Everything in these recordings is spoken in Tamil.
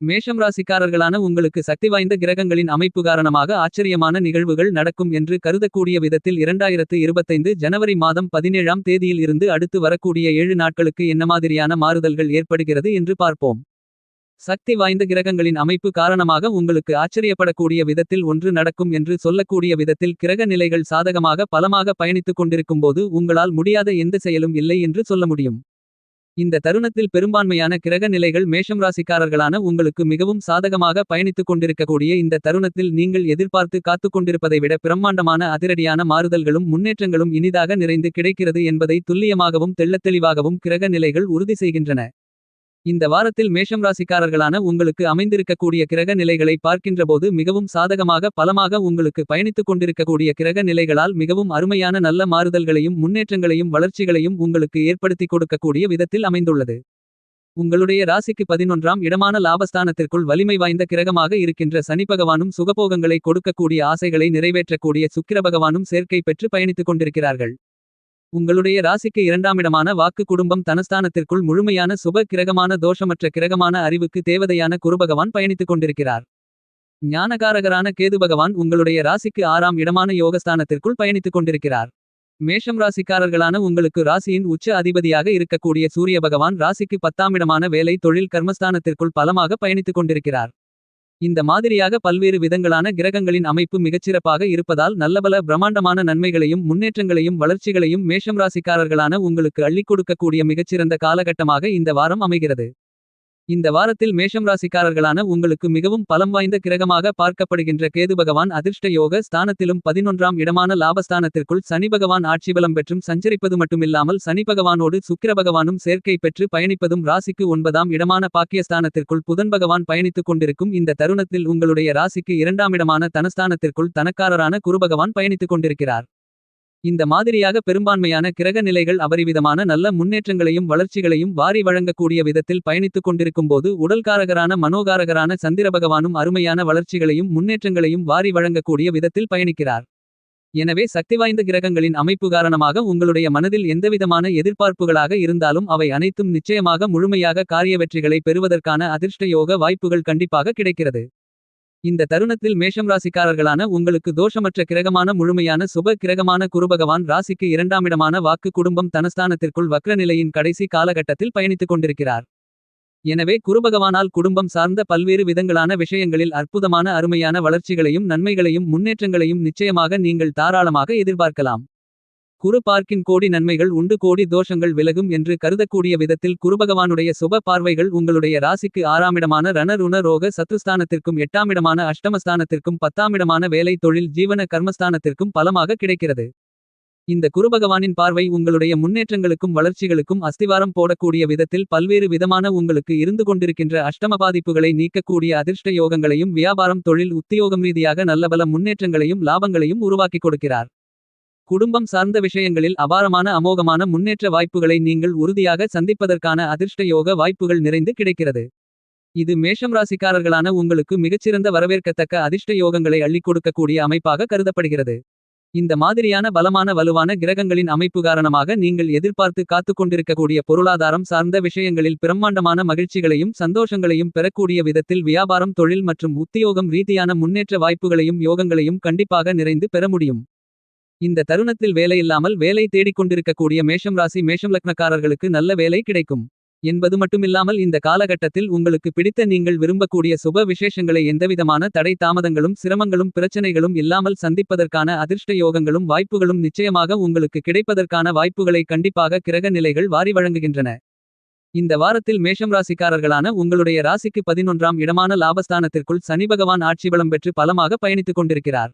மேஷம் ராசிக்காரர்களான உங்களுக்கு சக்தி வாய்ந்த கிரகங்களின் அமைப்பு காரணமாக ஆச்சரியமான நிகழ்வுகள் நடக்கும் என்று கருதக்கூடிய விதத்தில் 2025 ஜனவரி மாதம் பதினேழாம் தேதியில் இருந்து அடுத்து வரக்கூடிய ஏழு நாட்களுக்கு என்ன மாதிரியான மாறுதல்கள் ஏற்படுகிறது என்று பார்ப்போம். சக்தி வாய்ந்த கிரகங்களின் அமைப்பு காரணமாக உங்களுக்கு ஆச்சரியப்படக்கூடிய விதத்தில் ஒன்று நடக்கும் என்று சொல்லக்கூடிய விதத்தில் கிரக நிலைகள் சாதகமாக பலமாக பயணித்துக் கொண்டிருக்கும்போது உங்களால் முடியாத எந்த செயலும் இல்லை என்று சொல்ல முடியும். இந்த தருணத்தில் பெரும்பான்மையான கிரக நிலைகள் மேஷம் ராசிக்காரர்களான உங்களுக்கு மிகவும் சாதகமாக பயணித்துக் கொண்டிருக்கக்கூடிய இந்த தருணத்தில் நீங்கள் எதிர்பார்த்து காத்துக் கொண்டிருப்பதை விட பிரம்மாண்டமான அதிரடியான மாறுதல்களும் முன்னேற்றங்களும் இனிதாக நிறைந்து கிடைக்கிறது என்பதை துல்லியமாகவும் தெள்ளத்தெளிவாகவும் கிரக நிலைகள் உறுதி செய்கின்றன. இந்த வாரத்தில் மேஷம் ராசிக்காரர்களான உங்களுக்கு அமைந்திருக்கக்கூடிய கிரக நிலைகளை பார்க்கின்றபோது மிகவும் சாதகமாக பலமாக உங்களுக்கு பயணித்துக் கொண்டிருக்கக்கூடிய கிரக நிலைகளால் மிகவும் அருமையான நல்ல மாறுதல்களையும் முன்னேற்றங்களையும் வளர்ச்சிகளையும் உங்களுக்கு ஏற்படுத்திக் கொடுக்கக்கூடிய விதத்தில் அமைந்துள்ளது. உங்களுடைய ராசிக்கு பதினொன்றாம் இடமான லாபஸ்தானத்திற்குள் வலிமை வாய்ந்த கிரகமாக இருக்கின்ற சனிபகவானும் சுகபோகங்களை கொடுக்கக்கூடிய ஆசைகளை நிறைவேற்றக்கூடிய சுக்கிரபகவானும் சேர்க்கை பெற்று பயணித்துக் கொண்டிருக்கிறார்கள். உங்களுடைய ராசிக்கு இரண்டாமிடமான வாக்கு குடும்பம் தனஸ்தானத்திற்குள் முழுமையான சுப கிரகமான தோஷமற்ற கிரகமான அறிவுக்கு தேவதையான குருபகவான் பயணித்துக் கொண்டிருக்கிறார். ஞானகாரகரான கேதுபகவான் உங்களுடைய ராசிக்கு ஆறாம் இடமான யோகஸ்தானத்திற்குள் பயணித்துக் கொண்டிருக்கிறார். மேஷம் ராசிக்காரர்களான உங்களுக்கு ராசியின் உச்ச அதிபதியாக இருக்கக்கூடிய சூரிய பகவான் ராசிக்கு பத்தாமிடமான வேலை தொழில் கர்மஸ்தானத்திற்குள் பலமாக பயணித்துக் கொண்டிருக்கிறார். இந்த மாதிரியாக பல்வேறு விதங்களான கிரகங்களின் அமைப்பு மிகச்சிறப்பாக இருப்பதால் நல்லபல பிரமாண்டமான நன்மைகளையும் முன்னேற்றங்களையும் வளர்ச்சிகளையும் மேஷம் ராசிக்காரர்களான உங்களுக்கு அள்ளிக் கொடுக்கக்கூடிய மிகச்சிறந்த காலகட்டமாக இந்த வாரம் அமைகிறது. இந்த வாரத்தில் மேஷம் ராசிக்காரர்களான உங்களுக்கு மிகவும் பலம் வாய்ந்த கிரகமாக பார்க்கப்படுகின்ற கேதுபகவான் அதிர்ஷ்ட யோக ஸ்தானத்திலும் பதினொன்றாம் இடமான லாபஸ்தானத்திற்குள் சனிபகவான் ஆட்சிபலம் பெற்றும் சஞ்சரிப்பது மட்டுமில்லாமல் சனிபகவானோடு சுக்கிரபகவானும் சேர்க்கை பெற்று பயணிப்பதும் ராசிக்கு ஒன்பதாம் இடமான பாக்கியஸ்தானத்திற்குள் புதன் பகவான் பயணித்துக் கொண்டிருக்கும் இந்த தருணத்தில் உங்களுடைய ராசிக்கு இரண்டாம் இடமான தனஸ்தானத்திற்குள் தனக்காரரான குருபகவான் பயணித்துக் கொண்டிருக்கிறார். இந்த மாதிரியாக பெரும்பான்மையான கிரக நிலைகள் அபரிவிதமான நல்ல முன்னேற்றங்களையும் வளர்ச்சிகளையும் வாரி வழங்கக்கூடிய விதத்தில் பயணித்துக் கொண்டிருக்கும்போது உடல்காரகரான மனோகாரகரான சந்திரபகவானும் அருமையான வளர்ச்சிகளையும் முன்னேற்றங்களையும் வாரி வழங்கக்கூடிய விதத்தில் பயணிக்கிறார். எனவே சக்திவாய்ந்த கிரகங்களின் அமைப்பு காரணமாக உங்களுடைய மனதில் எந்தவிதமான எதிர்பார்ப்புகளாக இருந்தாலும் அவை அனைத்தும் நிச்சயமாக முழுமையாக காரிய வெற்றிகளை பெறுவதற்கான அதிர்ஷ்ட யோக வாய்ப்புகள் கண்டிப்பாக கிடைக்கிறது. இந்த தருணத்தில் மேஷம் ராசிக்காரர்களான உங்களுக்கு தோஷமற்ற கிரகமான முழுமையான சுப கிரகமான குருபகவான் ராசிக்கு இரண்டாமிடமான வாக்கு குடும்பம் தனஸ்தானத்திற்குள் வக்ரநிலையின் கடைசி காலகட்டத்தில் பயணித்துக் கொண்டிருக்கிறார். எனவே குருபகவானால் குடும்பம் சார்ந்த பல்வேறு விதங்களான விஷயங்களில் அற்புதமான அருமையான வளர்ச்சிகளையும் நன்மைகளையும் முன்னேற்றங்களையும் நிச்சயமாக நீங்கள் தாராளமாக எதிர்பார்க்கலாம். குரு பார்க்கின் கோடி நன்மைகள் உண்டு கோடி தோஷங்கள் விலகும் என்று கருதக்கூடிய விதத்தில் குருபகவானுடைய சுப பார்வைகள் உங்களுடைய ராசிக்கு ஆறாமிடமான ரணருண ரோக சத்ருஸ்தானத்திற்கும் எட்டாமிடமான அஷ்டமஸ்தானத்திற்கும் பத்தாமிடமான வேலை தொழில் ஜீவன கர்மஸ்தானத்திற்கும் பலமாக கிடைக்கிறது. இந்த குருபகவானின் பார்வை உங்களுடைய முன்னேற்றங்களுக்கும் வளர்ச்சிகளுக்கும் அஸ்திவாரம் போடக்கூடிய விதத்தில் பல்வேறு விதமான உங்களுக்கு இருந்து கொண்டிருக்கின்ற அஷ்டம பாதிப்புகளை நீக்கக்கூடிய அதிர்ஷ்ட யோகங்களையும் வியாபாரம் தொழில் உத்தியோகம் ரீதியாக நல்லபல முன்னேற்றங்களையும் லாபங்களையும் உருவாக்கிக் கொடுக்கிறார். குடும்பம் சார்ந்த விஷயங்களில் அபாரமான அமோகமான முன்னேற்ற வாய்ப்புகளை நீங்கள் உறுதியாக சந்திப்பதற்கான அதிர்ஷ்ட யோக வாய்ப்புகள் நிறைந்து கிடைக்கிறது. இது மேஷம் ராசிக்காரர்களான உங்களுக்கு மிகச்சிறந்த வரவேற்கத்தக்க அதிர்ஷ்ட யோகங்களை அள்ளிக் கொடுக்கக்கூடிய அமைப்பாக கருதப்படுகிறது. இந்த மாதிரியான பலமான வலுவான கிரகங்களின் அமைப்பு காரணமாக நீங்கள் எதிர்பார்த்து காத்துக்கொண்டிருக்கக்கூடிய பொருளாதாரம் சார்ந்த விஷயங்களில் பிரம்மாண்டமான மகிழ்ச்சிகளையும் சந்தோஷங்களையும் பெறக்கூடிய விதத்தில் வியாபாரம் தொழில் மற்றும் உத்தியோகம் ரீதியான முன்னேற்ற வாய்ப்புகளையும் யோகங்களையும் கண்டிப்பாக நிறைந்து பெற முடியும். இந்த தருணத்தில் வேலையில்லாமல் வேலை தேடிக்கொண்டிருக்கக்கூடிய மேஷம் ராசி மேஷம் லக்னக்காரர்களுக்கு நல்ல வேலை கிடைக்கும். என்பது மட்டுமில்லாமல் இந்த காலகட்டத்தில் உங்களுக்கு பிடித்த நீங்கள் விரும்பக்கூடிய சுப விசேஷங்களை எந்தவிதமான தடை தாமதங்களும் சிரமங்களும் பிரச்சனைகளும் இல்லாமல் சந்திப்பதற்கான அதிர்ஷ்ட யோகங்களும் வாய்ப்புகளும் நிச்சயமாக உங்களுக்கு கிடைப்பதற்கான வாய்ப்புகளை கண்டிப்பாக கிரக நிலைகள் வாரி வழங்குகின்றன. இந்த வாரத்தில் மேஷம் ராசிக்காரர்களான உங்களுடைய ராசிக்கு பதினொன்றாம் இடமான லாபஸ்தானத்திற்குள் சனிபகவான் ஆட்சிபலம் பெற்று பலமாக பயணித்துக் கொண்டிருக்கிறார்.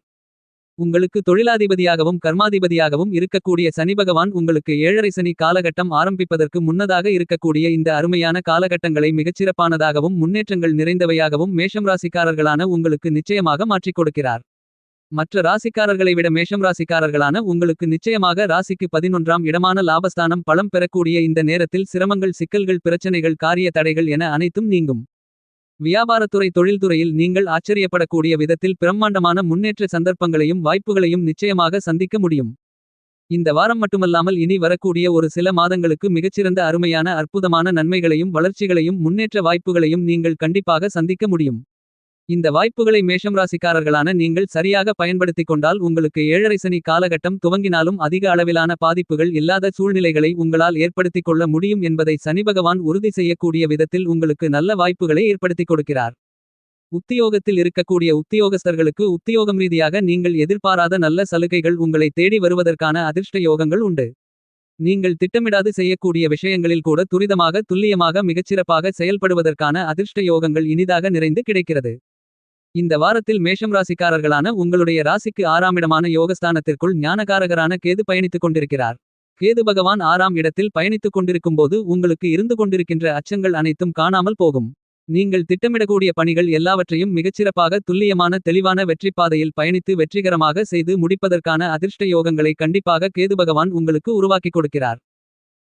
உங்களுக்கு தொழிலாதிபதியாகவும் கர்மாதிபதியாகவும் இருக்கக்கூடிய சனிபகவான் உங்களுக்கு ஏழரை சனி காலகட்டம் ஆரம்பிப்பதற்கு முன்னதாக இருக்கக்கூடிய இந்த அருமையான காலகட்டங்களை மிகச்சிறப்பானதாகவும் முன்னேற்றங்கள் நிறைந்தவையாகவும் மேஷம் ராசிக்காரர்களான உங்களுக்கு நிச்சயமாக மாற்றிக் கொடுக்கிறார். மற்ற ராசிக்காரர்களை விட மேஷம் ராசிக்காரர்களான உங்களுக்கு நிச்சயமாக ராசிக்கு பதினொன்றாம் இடமான லாபஸ்தானம் பலம் பெறக்கூடிய இந்த நேரத்தில் சிரமங்கள் சிக்கல்கள் பிரச்சனைகள் காரிய தடைகள் என அனைத்தும் நீங்கும். வியாபாரத்துறை தொழில்துறையில் நீங்கள் ஆச்சரியப்படக்கூடிய விதத்தில் பிரம்மாண்டமான முன்னேற்ற சந்தர்ப்பங்களையும் வாய்ப்புகளையும் நிச்சயமாக சந்திக்க முடியும். இந்த வாரம் மட்டுமல்லாமல் இனி வரக்கூடிய ஒரு சில மாதங்களுக்கு மிகச்சிறந்த அருமையான அற்புதமான நன்மைகளையும் வளர்ச்சிகளையும் முன்னேற்ற வாய்ப்புகளையும் நீங்கள் கண்டிப்பாக சந்திக்க முடியும். இந்த வாய்ப்புகளை மேஷம் ராசிக்காரர்களான நீங்கள் சரியாக பயன்படுத்திக் கொண்டால் உங்களுக்கு ஏழரை சனி காலகட்டம் துவங்கினாலும் அதிக அளவிலான பாதிப்புகள் இல்லாத சூழ்நிலைகளை உங்களால் ஏற்படுத்திக் கொள்ள முடியும் என்பதை சனிபகவான் உறுதி செய்யக்கூடிய விதத்தில் உங்களுக்கு நல்ல வாய்ப்புகளை ஏற்படுத்திக் கொடுக்கிறார். உத்தியோகத்தில் இருக்கக்கூடிய உத்தியோகஸ்தர்களுக்கு உத்தியோகம் ரீதியாக நீங்கள் எதிர்பாராத நல்ல சலுகைகள் உங்களை தேடி வருவதற்கான அதிர்ஷ்ட யோகங்கள் உண்டு. நீங்கள் திட்டமிடாது செய்யக்கூடிய விஷயங்களில் கூட துரிதமாக துல்லியமாக மிகச்சிறப்பாக செயல்படுவதற்கான அதிர்ஷ்ட யோகங்கள் இனிதாக நிறைந்து கிடைக்கிறது. இந்த வாரத்தில் மேஷம் ராசிக்காரர்களான உங்களுடைய ராசிக்கு ஆறாமிடமான யோகஸ்தானத்திற்குள் ஞானகாரகரான கேது பயணித்துக் கொண்டிருக்கிறார். கேது பகவான் ஆறாம் இடத்தில் பயணித்துக் கொண்டிருக்கும்போது உங்களுக்கு இருந்து கொண்டிருக்கின்ற அச்சங்கள் அனைத்தும் காணாமல் போகும். நீங்கள் திட்டமிடக்கூடிய பணிகள் எல்லாவற்றையும் மிகச்சிறப்பாக துல்லியமான தெளிவான வெற்றி பாதையில் பயணித்து வெற்றிகரமாக செய்து முடிப்பதற்கான அதிர்ஷ்ட யோகங்களை கண்டிப்பாக கேது பகவான் உங்களுக்கு உருவாக்கிக் கொடுக்கிறார்.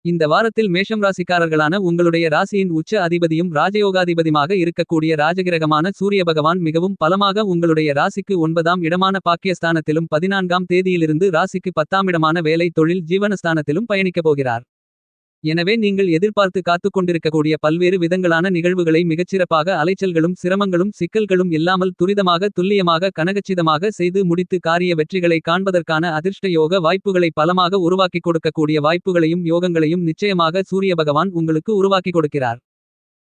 இந்த வாரத்தில் மேஷம் ராசிக்காரர்களான உங்களுடைய ராசியின் உச்ச அதிபதியும் ராஜயோகாதிபதியுமாக இருக்கக்கூடிய ராஜகிரகமான சூரிய பகவான் மிகவும் பலமாக உங்களுடைய ராசிக்கு ஒன்பதாம் இடமான பாக்கியஸ்தானத்திலும் பதினான்காம் தேதியிலிருந்து ராசிக்கு பத்தாம் இடமான வேலை தொழில் ஜீவனஸ்தானத்திலும் பயணிக்கப் போகிறார். எனவே நீங்கள் எதிர்பார்த்து காத்துக் கொண்டிருக்கக்கூடிய பல்வேறு விதங்களான நிகழ்வுகளை மிகச்சிறப்பாக அலைச்சல்களும் சிரமங்களும் சிக்கல்களும் இல்லாமல் துரிதமாக துல்லியமாக கனகச்சிதமாக செய்து முடித்து காரிய வெற்றிகளை காண்பதற்கான அதிர்ஷ்ட யோக வாய்ப்புகளை பலமாக உருவாக்கிக் கொடுக்கக்கூடிய வாய்ப்புகளையும் யோகங்களையும் நிச்சயமாக சூரிய பகவான் உங்களுக்கு உருவாக்கிக் கொடுக்கிறார்.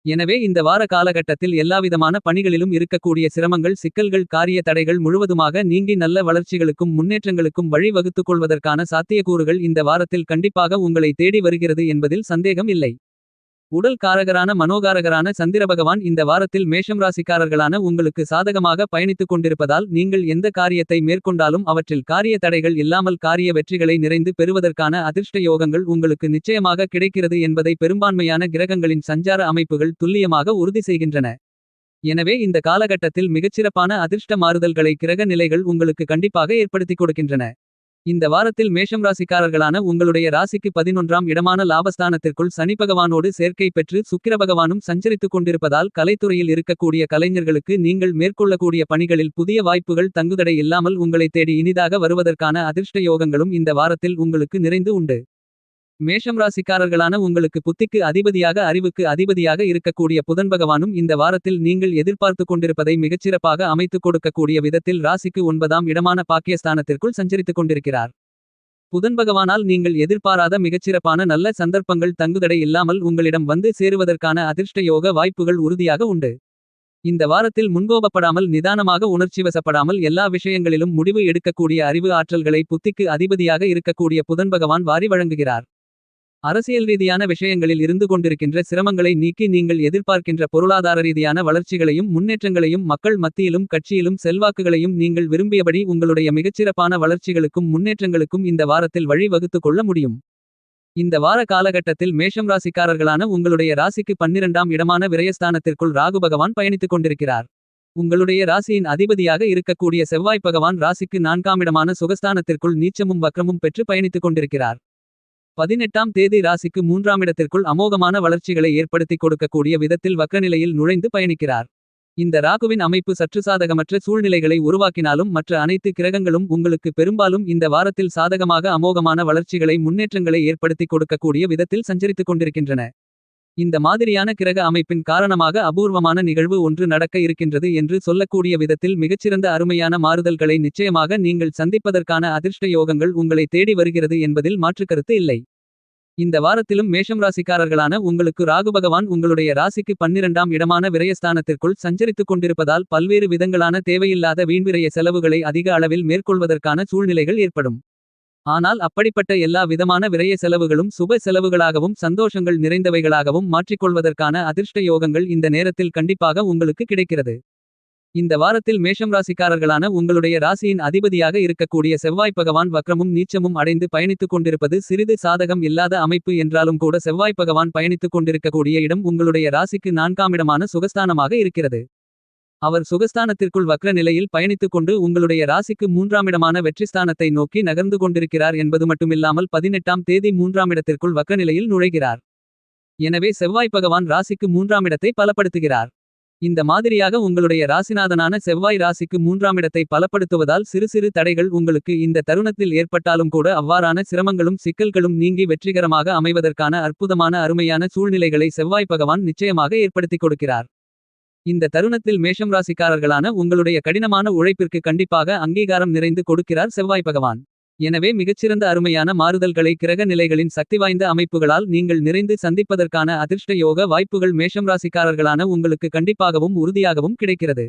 எனவே இந்த வார காலகட்டத்தில் எல்லாவிதமான பணிகளிலும் இருக்கக்கூடிய சிரமங்கள் சிக்கல்கள் காரிய தடைகள் முழுவதுமாக நீங்கி நல்ல வளர்ச்சிகளுக்கும் முன்னேற்றங்களுக்கும் வழி வகுத்துக் கொள்வதற்கான சாத்தியக்கூறுகள் இந்த வாரத்தில் கண்டிப்பாக உங்களை தேடி வருகிறது என்பதில் சந்தேகம் இல்லை. உடல் காரகரான மனோகாரகரான சந்திர பகவான் இந்த வாரத்தில் மேஷம் ராசிக்காரர்களான உங்களுக்கு சாதகமாக பயணித்துக் கொண்டிருப்பதால் நீங்கள் எந்த காரியத்தை மேற்கொண்டாலும் அவற்றில் காரிய தடைகள் இல்லாமல் காரிய வெற்றிகளை நிறைந்து பெறுவதற்கான அதிர்ஷ்ட யோகங்கள் உங்களுக்கு நிச்சயமாக கிடைக்கிறது என்பதை பெரும்பான்மையான கிரகங்களின் சஞ்சார அமைப்புகள் துல்லியமாக உறுதி செய்கின்றன. எனவே இந்த காலகட்டத்தில் மிகச்சிறப்பான அதிர்ஷ்ட மாறுதல்களை கிரக நிலைகள் உங்களுக்கு கண்டிப்பாக ஏற்படுத்திக் கொடுக்கின்றன. இந்த வாரத்தில் மேஷம் ராசிக்காரர்களான உங்களுடைய ராசிக்கு பதினொன்றாம் இடமான லாபஸ்தானத்திற்குள் சனி பகவானோடு சேர்க்கை பெற்று சுக்கிர பகவானும் சஞ்சரித்துக் கொண்டிருப்பதால் கலைத்துறையில் இருக்கக்கூடிய கலைஞர்களுக்கு நீங்கள் மேற்கொள்ளக்கூடிய பணிகளில் புதிய வாய்ப்புகள் தங்குதடை இல்லாமல் உங்களை தேடி இனிதாக வருவதற்கான அதிர்ஷ்ட யோகங்களும் இந்த வாரத்தில் உங்களுக்கு நிறைந்து உண்டு. மேஷம் ராசிக்காரர்களான உங்களுக்கு புத்திக்கு அதிபதியாக அறிவுக்கு அதிபதியாக இருக்கக்கூடிய புதன் பகவானும் இந்த வாரத்தில் நீங்கள் எதிர்பார்த்துக் கொண்டிருப்பதை மிகச்சிறப்பாக அமைத்துக் கொடுக்கக்கூடிய விதத்தில் ராசிக்கு ஒன்பதாம் இடமான பாக்கியஸ்தானத்திற்குள் சஞ்சரித்துக் கொண்டிருக்கிறார். புதன் பகவானால் நீங்கள் எதிர்பாராத மிகச்சிறப்பான நல்ல சந்தர்ப்பங்கள் தங்குதடை இல்லாமல் உங்களிடம் வந்து சேருவதற்கான அதிர்ஷ்ட யோக வாய்ப்புகள் உறுதியாக உண்டு. இந்த வாரத்தில் முன்கோபப்படாமல் நிதானமாக உணர்ச்சிவசப்படாமல் எல்லா விஷயங்களிலும் முடிவு எடுக்கக்கூடிய அறிவு ஆற்றல்களை புத்திக்கு அதிபதியாக இருக்கக்கூடிய புதன் பகவான் வாரி வழங்குகிறார். அரசியல் ரீதியான விஷயங்களில் இருந்து கொண்டிருக்கின்ற சிரமங்களை நீக்கி நீங்கள் எதிர்பார்க்கின்ற பொருளாதார ரீதியான வளர்ச்சிகளையும் முன்னேற்றங்களையும் மக்கள் மத்தியிலும் கட்சியிலும் செல்வாக்குகளையும் நீங்கள் விரும்பியபடி உங்களுடைய மிகச்சிறப்பான வளர்ச்சிகளுக்கும் முன்னேற்றங்களுக்கும் இந்த வாரத்தில் வழி வகுத்துக் கொள்ள முடியும். இந்த வார காலகட்டத்தில் மேஷம் ராசிக்காரர்களான உங்களுடைய ராசிக்கு பன்னிரண்டாம் இடமான விரயஸ்தானத்திற்குள் ராகு பகவான் பயணித்துக் கொண்டிருக்கிறார். உங்களுடைய ராசியின் அதிபதியாக இருக்கக்கூடிய செவ்வாய் பகவான் ராசிக்கு நான்காம் இடமான சுகஸ்தானத்திற்குள் நீச்சமும் வக்ரமும் பெற்று பயணித்துக் கொண்டிருக்கிறார். பதினெட்டாம் தேதி ராசிக்கு மூன்றாம் இடத்திற்குள் அமோகமான வளர்ச்சிகளை ஏற்படுத்திக் கொடுக்கக்கூடிய விதத்தில் வக்கநிலையில் நுழைந்து பயணிக்கிறார். இந்த ராகுவின் அமைப்பு சற்று சாதகமற்ற சூழ்நிலைகளை உருவாக்கினாலும் மற்ற அனைத்து கிரகங்களும் உங்களுக்கு பெரும்பாலும் இந்த வாரத்தில் சாதகமாக அமோகமான வளர்ச்சிகளை முன்னேற்றங்களை ஏற்படுத்திக் கொடுக்கக்கூடிய விதத்தில் சஞ்சரித்துக் கொண்டிருக்கின்றன. இந்த மாதிரியான கிரக அமைப்பின் காரணமாக அபூர்வமான நிகழ்வு ஒன்று நடக்க இருக்கின்றது என்று சொல்லக்கூடிய விதத்தில் மிகச்சிறந்த அருமையான மாறுதல்களை நிச்சயமாக நீங்கள் சந்திப்பதற்கான அதிர்ஷ்ட யோகங்கள் உங்களை தேடி வருகிறது என்பதில் மாற்றுக்கருத்து இல்லை. இந்த வாரத்திலும் மேஷம் ராசிக்காரர்களான உங்களுக்கு ராகு பகவான் உங்களுடைய ராசிக்கு பன்னிரண்டாம் இடமான விரயஸ்தானத்திற்குள் சஞ்சரித்துக் கொண்டிருப்பதால் பல்வேறு விதங்களான தேவையில்லாத வீண்விரய செலவுகளை அதிக அளவில் மேற்கொள்வதற்கான சூழ்நிலைகள் ஏற்படும். ஆனால் அப்படிப்பட்ட எல்லா விதமான விரய செலவுகளும் சுப செலவுகளாகவும் சந்தோஷங்கள் நிறைந்தவைகளாகவும் மாற்றிக்கொள்வதற்கான அதிர்ஷ்ட யோகங்கள் இந்த நேரத்தில் கண்டிப்பாக உங்களுக்கு கிடைக்கிறது. இந்த வாரத்தில் மேஷம் ராசிக்காரர்களான உங்களுடைய ராசியின் அதிபதியாக இருக்கக்கூடிய செவ்வாய் பகவான் வக்ரமும் நீச்சமும் அடைந்து பயணித்துக் கொண்டிருப்பது சிறிது சாதகம் இல்லாத அமைப்பு என்றாலும் கூட செவ்வாய் பகவான் பயணித்துக் கொண்டிருக்கக்கூடிய இடம் உங்களுடைய ராசிக்கு நான்காம் இடமான சுகஸ்தானமாக இருக்கிறது. அவர் சுகஸ்தானத்திற்குள் வக்ர நிலையில் பயணித்துக் கொண்டு உங்களுடைய ராசிக்கு மூன்றாம் இடமான வெற்றிஸ்தானத்தை நோக்கி நகர்ந்து கொண்டிருக்கிறார் என்பது மட்டுமில்லாமல் பதினெட்டாம் தேதி மூன்றாம் இடத்திற்குள் வக்ர நிலையில் நுழைகிறார். எனவே செவ்வாய் பகவான் ராசிக்கு மூன்றாம் இடத்தை பலப்படுத்துகிறார். இந்த மாதிரியாக உங்களுடைய ராசிநாதனான செவ்வாய் ராசிக்கு மூன்றாம் இடத்தை பலப்படுத்துவதால் சிறு சிறு தடைகள் உங்களுக்கு இந்த தருணத்தில் ஏற்பட்டாலும் கூட அவ்வாறான சிரமங்களும் சிக்கல்களும் நீங்கி வெற்றிகரமாக அமைவதற்கான அற்புதமான அருமையான சூழ்நிலைகளை செவ்வாய் பகவான் நிச்சயமாக ஏற்படுத்திக் கொடுக்கிறார். இந்த தருணத்தில் மேஷம் ராசிக்காரர்களான உங்களுடைய கடினமான உழைப்பிற்கு கண்டிப்பாக அங்கீகாரம் நிறைந்து கொடுக்கிறார் செவ்வாய் பகவான். எனவே மிகச்சிறந்த அருமையான மாறுதல்களை கிரக நிலைகளின் சக்திவாய்ந்த அமைப்புகளால் நீங்கள் நிறைந்து சந்திப்பதற்கான அதிர்ஷ்ட யோக வாய்ப்புகள் மேஷம் ராசிக்காரர்களான உங்களுக்கு கண்டிப்பாகவும் உறுதியாகவும் கிடைக்கிறது.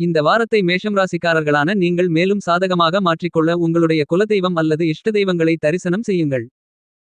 இந்த வாரத்தை மேஷம் ராசிக்காரர்களான நீங்கள் மேலும் சாதகமாக மாற்றிக்கொள்ள உங்களுடைய குலதெய்வம் அல்லது இஷ்ட தெய்வங்களை தரிசனம் செய்யுங்கள்.